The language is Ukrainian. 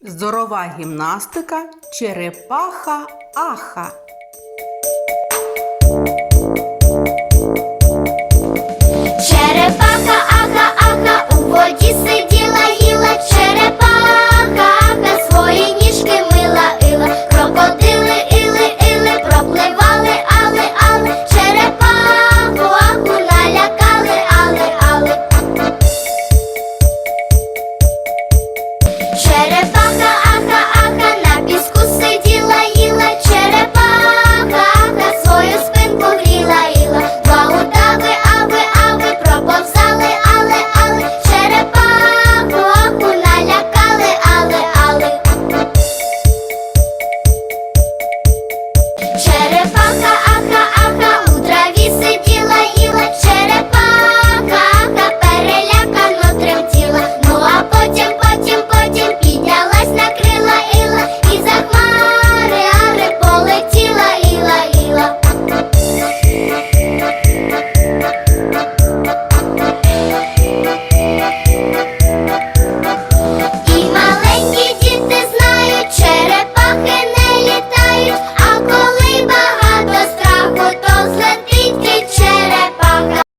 Здорова гімнастика, черепаха, аха.